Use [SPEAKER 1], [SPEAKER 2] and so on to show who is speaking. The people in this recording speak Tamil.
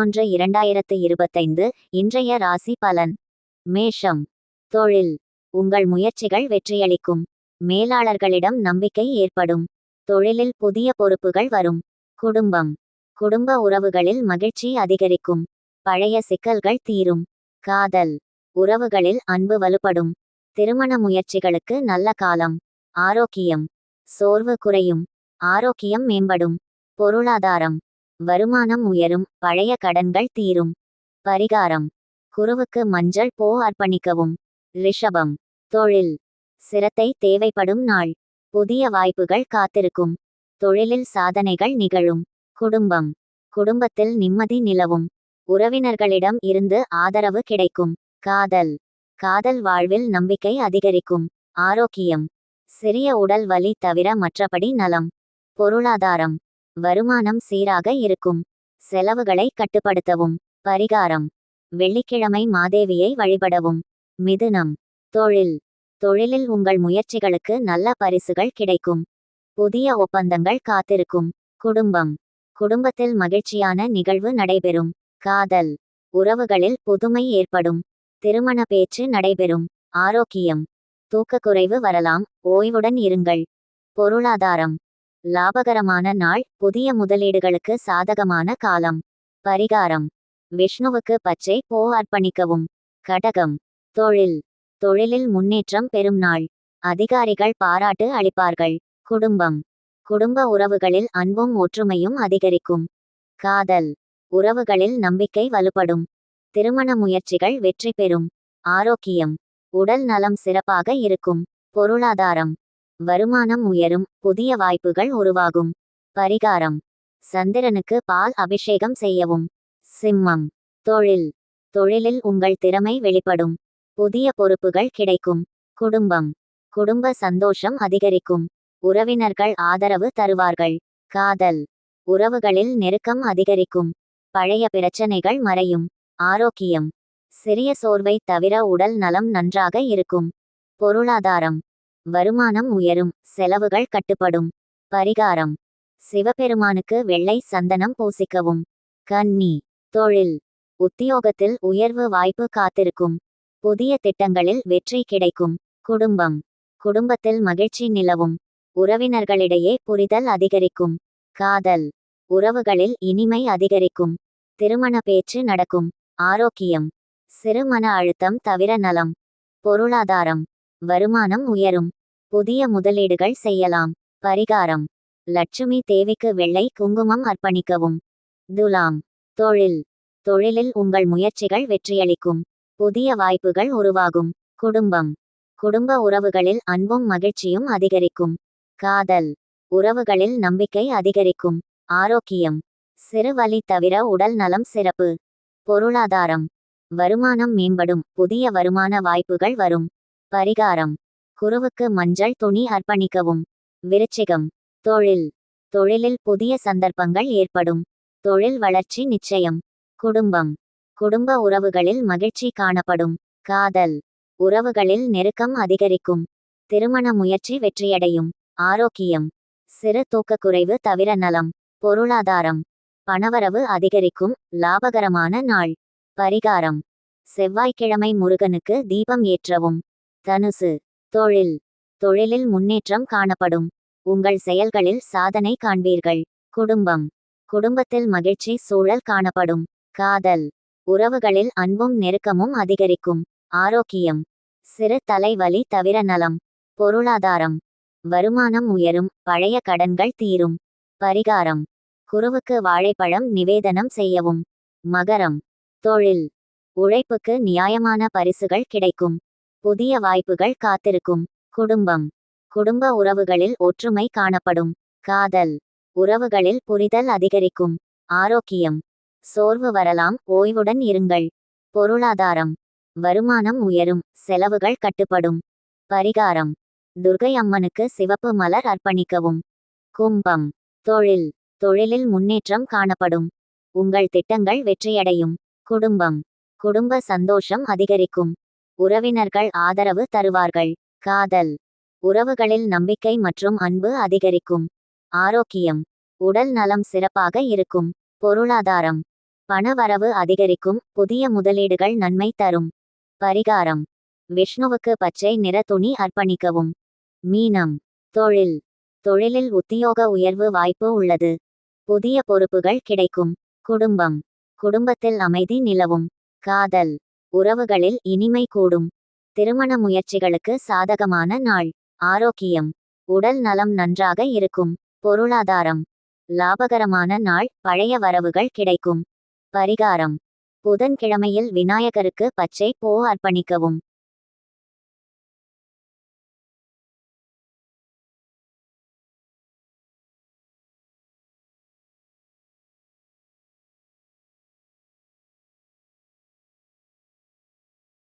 [SPEAKER 1] ஒன்று இரண்டாயிரத்து இருபத்தைந்து இன்றைய ராசி பலன். மேஷம். தொழில். உங்கள் முயற்சிகள் வெற்றியளிக்கும். மேலாளர்களிடம் நம்பிக்கை ஏற்படும். தொழிலில் புதிய பொறுப்புகள் வரும். குடும்பம். குடும்ப உறவுகளில் மகிழ்ச்சி அதிகரிக்கும். பழைய சிக்கல்கள் தீரும். காதல். உறவுகளில் அன்பு வலுப்படும். திருமண முயற்சிகளுக்கு நல்ல காலம். ஆரோக்கியம். சோர்வு குறையும். ஆரோக்கியம் மேம்படும். பொருளாதாரம். வருமானம் உயரும் பழைய கடன்கள் தீரும். பரிகாரம். குருவுக்கு மஞ்சள் போ அர்ப்பணிக்கவும். ரிஷபம். தொழில். சிரத்தை தேவைப்படும் நாள். புதிய வாய்ப்புகள் காத்திருக்கும். தொழிலில் சாதனைகள் நிகழும். குடும்பம். குடும்பத்தில் நிம்மதி நிலவும். உறவினர்களிடம் இருந்து ஆதரவு கிடைக்கும். காதல். காதல் வாழ்வில் நம்பிக்கை அதிகரிக்கும். ஆரோக்கியம். சிறிய உடல் வலி தவிர மற்றபடி நலம். பொருளாதாரம். வருமானம் சீராக இருக்கும். செலவுகளை கட்டுப்படுத்தவும். பரிகாரம். வெள்ளிக்கிழமை மாதேவியை வழிபடவும். மிதுனம். தொழில். தொழிலில் உங்கள் முயற்சிகளுக்கு நல்ல பரிசுகள் கிடைக்கும். புதிய ஒப்பந்தங்கள் காத்திருக்கும். குடும்பம். குடும்பத்தில் மகிழ்ச்சியான நிகழ்வு நடைபெறும். காதல். உறவுகளில் புதுமை ஏற்படும். திருமண பேச்சு நடைபெறும். ஆரோக்கியம். தூக்கக்குறைவு வரலாம். ஓய்வுடன் இருங்கள். பொருளாதாரம். லாபகரமான நாள் புதிய முதலீடுகளுக்கு சாதகமான காலம். பரிகாரம். விஷ்ணுவுக்கு பச்சை போ அர்ப்பணிக்கவும். கடகம். தொழில். தொழிலில் முன்னேற்றம் பெறும் நாள். அதிகாரிகள் பாராட்டு அளிப்பார்கள். குடும்பம். குடும்ப உறவுகளில் அன்பும் ஒற்றுமையும் அதிகரிக்கும். காதல். உறவுகளில் நம்பிக்கை வலுப்படும். திருமண முயற்சிகள் வெற்றி பெறும். ஆரோக்கியம். உடல் நலம் சிறப்பாக இருக்கும். பொருளாதாரம். வருமானம் உயரும் புதிய வாய்ப்புகள் உருவாகும். பரிகாரம். சந்திரனுக்கு பால் அபிஷேகம் செய்யவும். சிம்மம். தொழில். தொழிலில் உங்கள் திறமை வெளிப்படும். புதிய பொறுப்புகள் கிடைக்கும். குடும்பம். குடும்ப சந்தோஷம் அதிகரிக்கும். உறவினர்கள் ஆதரவு தருவார்கள். காதல். உறவுகளில் நெருக்கம் அதிகரிக்கும். பழைய பிரச்சனைகள் மறையும். ஆரோக்கியம். சிறிய சோர்வை தவிர உடல் நலம் நன்றாக இருக்கும். பொருளாதாரம். வருமானம் உயரும் செலவுகள் கட்டுப்படும். பரிகாரம். சிவபெருமானுக்கு வெள்ளை சந்தனம் பூசிக்கவும். கன்னி. தொழில். உத்தியோகத்தில் உயர்வு வாய்ப்பு காத்திருக்கும். புதிய திட்டங்களில் வெற்றி கிடைக்கும். குடும்பம். குடும்பத்தில் மகிழ்ச்சி நிலவும். உறவினர்களிடையே புரிதல் அதிகரிக்கும். காதல். உறவுகளில் இனிமை அதிகரிக்கும். திருமண பேச்சு நடக்கும். ஆரோக்கியம். சிறு மன அழுத்தம் தவிர நலம். பொருளாதாரம். வருமானம் உயரும். புதிய முதலீடுகள் செய்யலாம். பரிகாரம். லட்சுமி தேவிக்கு வெள்ளை குங்குமம் அர்ப்பணிக்கவும். துலாம். தொழில். தொழிலில் உங்கள் முயற்சிகள் வெற்றியளிக்கும். புதிய வாய்ப்புகள் உருவாகும். குடும்பம். குடும்ப உறவுகளில் அன்பும் மகிழ்ச்சியும் அதிகரிக்கும். காதல். உறவுகளில் நம்பிக்கை அதிகரிக்கும். ஆரோக்கியம். சிறு வலி தவிர உடல் நலம் சிறப்பு. பொருளாதாரம். வருமானம் மேம்படும். புதிய வருமான வாய்ப்புகள் வரும். பரிகாரம். குருவுக்கு மஞ்சள் துணி அர்ப்பணிக்கவும். விருச்சிகம். தொழில். தொழிலில் புதிய சந்தர்ப்பங்கள் ஏற்படும். தொழில் வளர்ச்சி நிச்சயம். குடும்பம். குடும்ப உறவுகளில் மகிழ்ச்சி காணப்படும். காதல். உறவுகளில் நெருக்கம் அதிகரிக்கும். திருமண முயற்சி வெற்றியடையும். ஆரோக்கியம். சிறு தூக்கக்குறைவு தவிர நலம். பொருளாதாரம். பணவரவு அதிகரிக்கும். லாபகரமான நாள். பரிகாரம். செவ்வாய்க்கிழமை முருகனுக்கு தீபம் ஏற்றவும். தனுசு தொழில். தொழிலில் முன்னேற்றம் காணப்படும். உங்கள் செயல்களில் சாதனை காண்பீர்கள். குடும்பம். குடும்பத்தில் மகிழ்ச்சி சூழல் காணப்படும். காதல். உறவுகளில் அன்பும் நெருக்கமும் அதிகரிக்கும். ஆரோக்கியம். சிறு தலைவலி தவிர நலம். பொருளாதாரம். வருமானம் உயரும். பழைய கடன்கள் தீரும். பரிகாரம். குருவுக்கு வாழைப்பழம் நிவேதனம் செய்யவும். மகரம். தொழில். உழைப்புக்கு நியாயமான பரிசுகள் கிடைக்கும். புதிய வாய்ப்புகள் காத்திருக்கும். குடும்பம். குடும்ப உறவுகளில் ஒற்றுமை காணப்படும். காதல். உறவுகளில் புரிதல் அதிகரிக்கும். ஆரோக்கியம். சோர்வு வரலாம். ஓய்வுடன் இருங்கள். பொருளாதாரம். வருமானம் உயரும். செலவுகள் கட்டுப்படும். பரிகாரம். துர்கை அம்மனுக்கு சிவப்பு மலர் அர்ப்பணிக்கவும். கும்பம். தொழில். தொழிலில் முன்னேற்றம் காணப்படும். உங்கள் திட்டங்கள் வெற்றியடையும். குடும்பம். குடும்ப சந்தோஷம் அதிகரிக்கும். உறவினர்கள் ஆதரவு தருவார்கள். காதல். உறவுகளில் நம்பிக்கை மற்றும் அன்பு அதிகரிக்கும். ஆரோக்கியம். உடல் நலம் சிறப்பாக இருக்கும். பொருளாதாரம். பணவரவு அதிகரிக்கும். புதிய முதலீடுகள் நன்மை தரும். பரிகாரம். விஷ்ணுவுக்கு பச்சை நிற துணி அர்ப்பணிக்கவும். மீனம். தொழில். தொழிலில் உத்தியோக உயர்வு வாய்ப்பு உள்ளது. புதிய பொறுப்புகள் கிடைக்கும். குடும்பம். குடும்பத்தில் அமைதி நிலவும். காதல். உறவுகளில் இனிமை கூடும். திருமண முயற்சிகளுக்கு சாதகமான நாள். ஆரோக்கியம். உடல் நலம் நன்றாக இருக்கும். பொருளாதாரம். லாபகரமான நாள். பழைய வரவுகள் கிடைக்கும். பரிகாரம். புதன்கிழமையில் விநாயகருக்கு பச்சை பூ அர்ப்பணிக்கவும்.